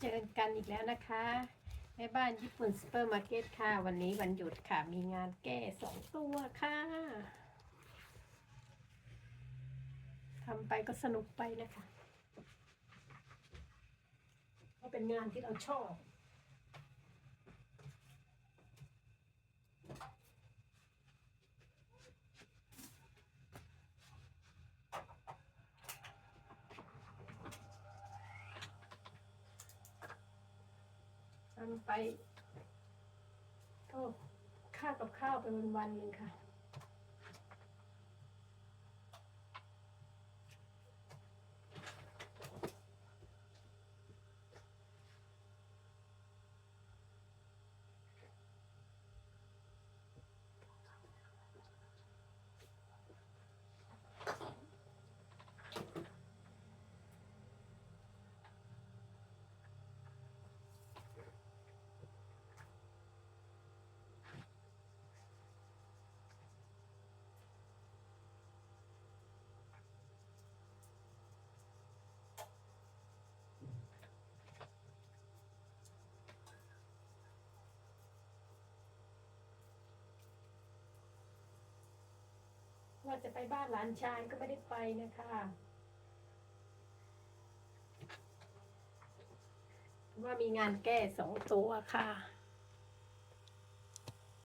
เจอกันอีกแล้วนะคะแม่บ้านญี่ปุ่นซูเปอร์มาร์เก็ตค่ะ วันนี้วันหยุดค่ะ มีงานแก้สองตัวค่ะทำไปก็สนุกไปนะคะ ก็เป็นงานที่เราชอบ ทำไปก็ค่ากับข้าวไปวันวันๆหนึ่งค่ะ ว่าจะไปบ้านหลานชายก็ไม่ได้ไปนะคะว่ามีงานแก้สองตัวค่ะ